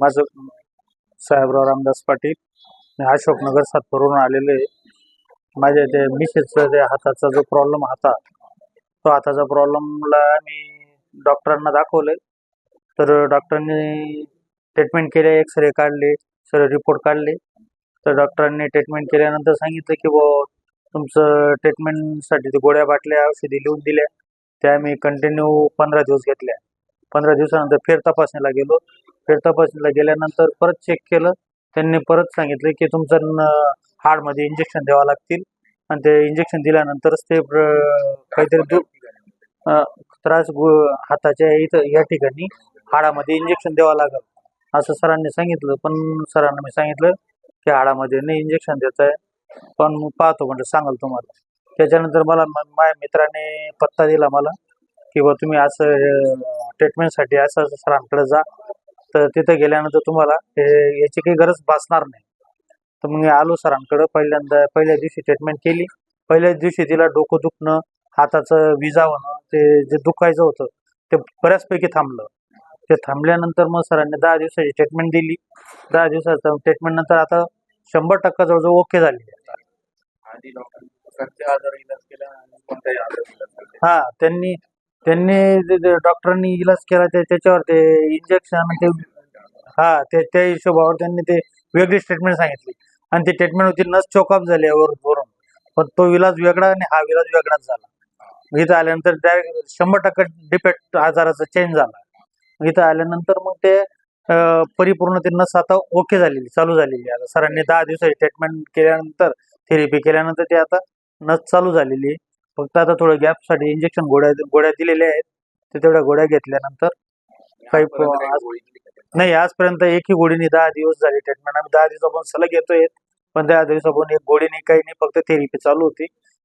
माझं साहेबराव रामदास पाटील मी अशोकनगर सातपूरवरून आलेलो आहे. माझ्या ते मिसेसचा ते हाताचा जो प्रॉब्लेम होता तो हाताचा प्रॉब्लेमला मी डॉक्टरांना दाखवलं तर डॉक्टरांनी ट्रीटमेंट केले एक्सरे काढले सर्व रिपोर्ट काढले. तर डॉक्टरांनी ट्रीटमेंट केल्यानंतर सांगितलं की बुवा तुमचं ट्रीटमेंटसाठी ते गोळ्या बाटल्या औषधी लिहून दिल्या. त्या मी कंटिन्यू पंधरा दिवस घेतल्या. पंधरा दिवसानंतर फेर तपासणीला गेलो. फेर तपासणीला गेल्यानंतर परत चेक केलं. त्यांनी परत सांगितलं की तुमचं हाडमध्ये इंजेक्शन द्यावं लागतील. आणि ते इंजेक्शन दिल्यानंतरच ते प्र- काहीतरी दु त्रास हाताच्या इथं या ठिकाणी हाडामध्ये इंजेक्शन द्यावं लागेल. असं सरांनी सांगितलं. पण सरांना मी सांगितलं की हाडामध्ये नाही इंजेक्शन देत आहे पण मग पाहतो म्हणजे सांगाल तुम्हाला. त्याच्यानंतर मला म- माझ्या मित्राने पत्ता दिला मला की बा तुम्ही असं ट्रीटमेंटसाठी असं असं सरांकडे जा. तर तिथे गेल्यानंतर तुम्हाला हे याची काही गरज भासणार नाही. तर मग मी आलो सरांकडे पहिल्यांदा पहिल्या दिवशी ट्रीटमेंट केली. पहिल्याच दिवशी तिला डोकं दुखणं हाताचं विजा होणं ते जे दुखायचं होतं ते बऱ्याचपैकी थांबलं. ते थांबल्यानंतर मग सरांनी दहा दिवसाची ट्रीटमेंट दिली. दहा दिवसाचं ट्रीटमेंट नंतर आता शंभर टक्का जवळजवळ ओके झाली. हा त्यांनी त्यांनी जे- जे डॉक्टरांनी इलाज केला ते त्याच्यावर ते इंजेक्शन ते हा ते त्या हिशोबावर त्यांनी ते वेगळी ट्रीटमेंट सांगितली. आणि ती ट्रीटमेंट होती नस चोकअप झाली वरून वरून. पण तो इलाज वेगळा आणि हा इलाज वेगळाच झाला. इथं आल्यानंतर डायरेक्ट शंभर टक्के डिपेक्ट आजाराचा चेंज झाला. इथं आल्यानंतर मग ते अं, परिपूर्ण ते नस आता ओके झालेली चालू झालेली. आहे आता सरांनी दहा दिवसाची ट्रीटमेंट केल्यानंतर थेरपी केल्यानंतर ते आता नस चालू झालेली आहे. फक्त आता थोडं गॅपसाठी इंजेक्शन गोळ्या गोळ्या दिलेल्या आहेत. ते तेवढ्या गोळ्या घेतल्यानंतर काही? नाही आजपर्यंत एकही गोळीने दहा दिवस झाले ट्रीटमेंट आम्ही दहा दिवसापासून सलग येतोय. पण दहा दिवसापासून एक गोळी नाही काही नाही फक्त थेरपी चालू होती.